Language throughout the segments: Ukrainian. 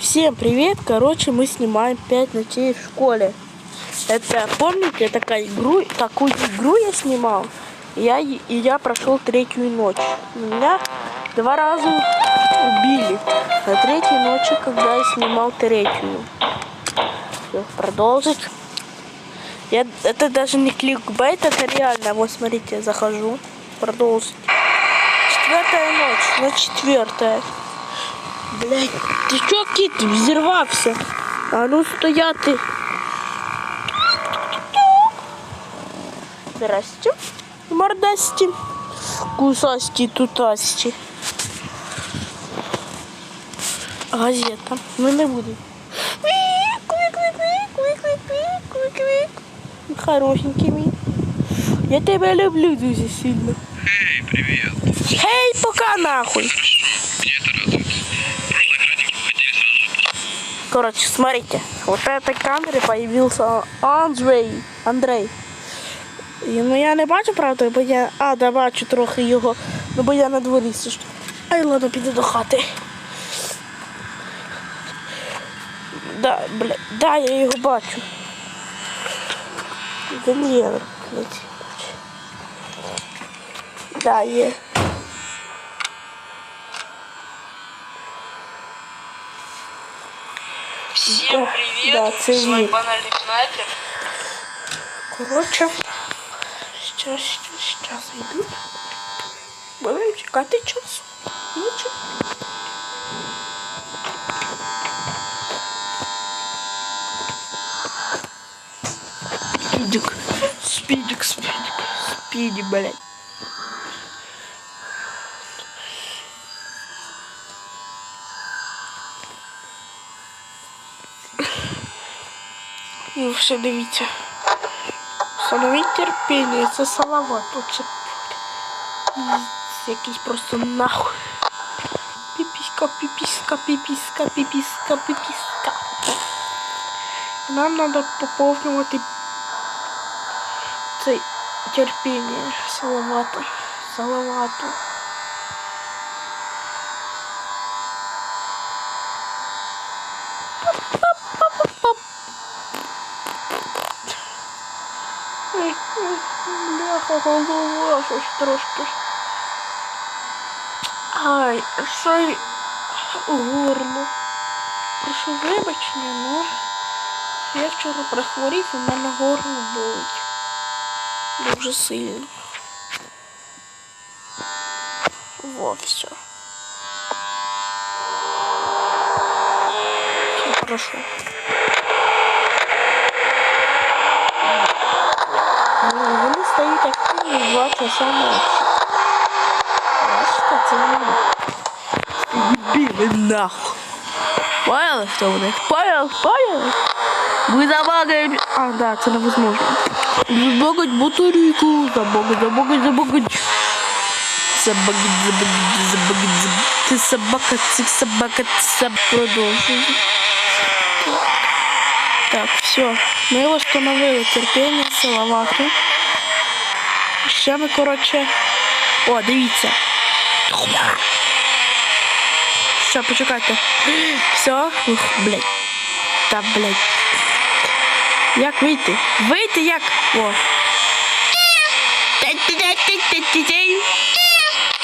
Всем привет! Короче, мы снимаем 5 ночей в школе. Это, помните, такая игру, такую игру я снимал. Я, и я прошел третью ночь. Меня два раза убили. На третьей ночи, когда я снимал третью. Всё, продолжить. Я, это даже не кликбейт, это реально. Вот смотрите, я захожу. Продолжить. Четвертая ночь, на четвертая. Блять, ти чо кіт взірвався? А ну стояти. Здрасте. Мордасті. Кусасті тутасті. Газета. Ми не будемо. Хорошенький мій. Я тебе люблю дуже сильно. Эй, привет. Хей, пока нахуй. Короче, смотрите, вот этой камере появился Андрей. Андрей. І, ну я не бачу, правда, бо я. А, да бачу трохи його. Ну бо я на дворі сижу. Ай, ладно, піду до хати. Да, бля, да, я його бачу. Є, блядь. Да, є. Всем Да, привет! да, це С вами він. банальный снайпер. Коротше, сейчас, сейчас, сейчас йдуть. Будемо чекати часу. Нічого. Спідик, спідик, спідик, спіді, блядь. І все дивіться. Встановіть терпіння, це салават. Оце якийсь просто нахуй. Піпіська, піпіська, піпіська, піпіська, піпіська. Нам треба поповнювати це терпіння салавату. Салавату. Голова щось трошки. Ай, що й горло. Прошу вибачення, ну я вчора прихворів, і в мене горло болить. Дуже сильно. Во, все. Все, стають активні в 2 часа ночі. Бачите, це не Дебіли нахуй. Поняли, хто в них? Понял, понял? Ви забагаєте... А, да, це невозможно. Забагать батарейку. Забагать, забагать, забагать. Забагать, забагать, забагать, забагать. Ти собака, ти собака, ти собака. Продовжуй. Так, все. Ми встановили терпіння, салавату. Ще ми, коротше. О, дивіться. Що, почекайте. Все. Ух, блядь. Та, блядь. Як вийти? Вийти як? О.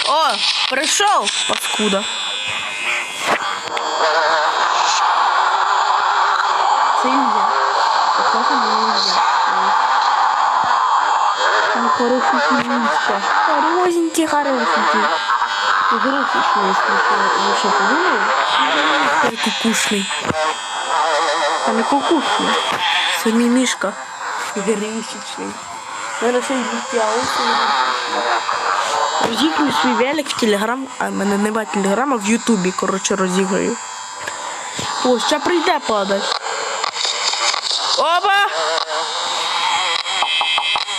О, прийшов, паскуда. Це Ілля. Похоже на Ілля. Ну, хорошенький Ильичка. Хорошенький, хорошенький. Игрушечный, если что. Вы что, подумали? Какой кукушный. А не кукушный. Це мимишка. Игрушечный. Наверное, ще й дитя. Розіграю свій велик в Телеграм, а в мене немає Телеграма, в Ютубі, коротше, розіграю. О, ще прийде падать. Опа!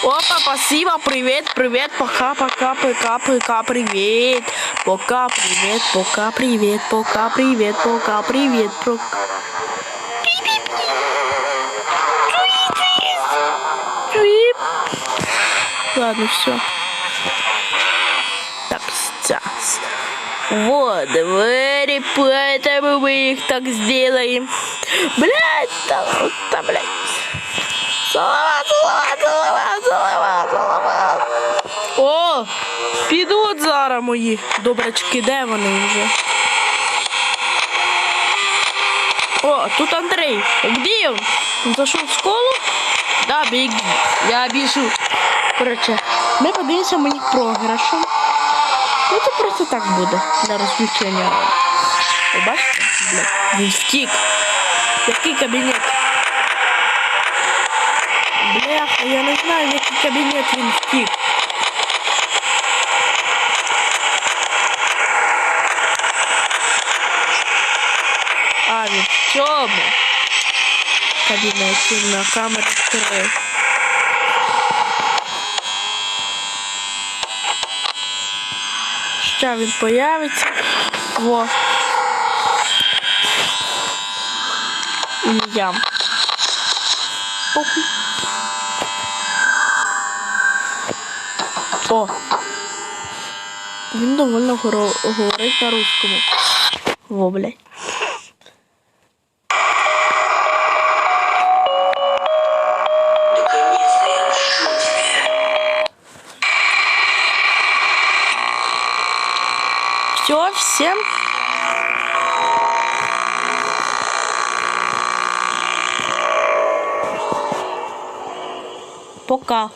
Опа, спасибо, привет, привет, пока, пока, пока, пока, привет. Пока, привет, пока, привет, пока, привет, пока, привет, пока. Ладно, все. Так, сейчас. Вот двери, поэтому мы их так сделаем. Блядь, да, вот да, блядь. Салават, салават, салават, салават, салават. О, підуть зараз мої добрачки, де вони вже? О, тут Андрей. Где? Он зашел в школу? Да, беги. Я бежу. Короче, ми подивимося мені програшем. Ну це просто так буде для розключення. Ви бачите? Блядь, він втік. Який кабінет? Бляха, я не знаю, в який кабінет він втік. А, він в цьому кабінеті на камері 3. Ще він появиться. Во. І я. Похуй. О. Він довольно горо- говорить на русскому. Во, блядь. Все, всем. Пока.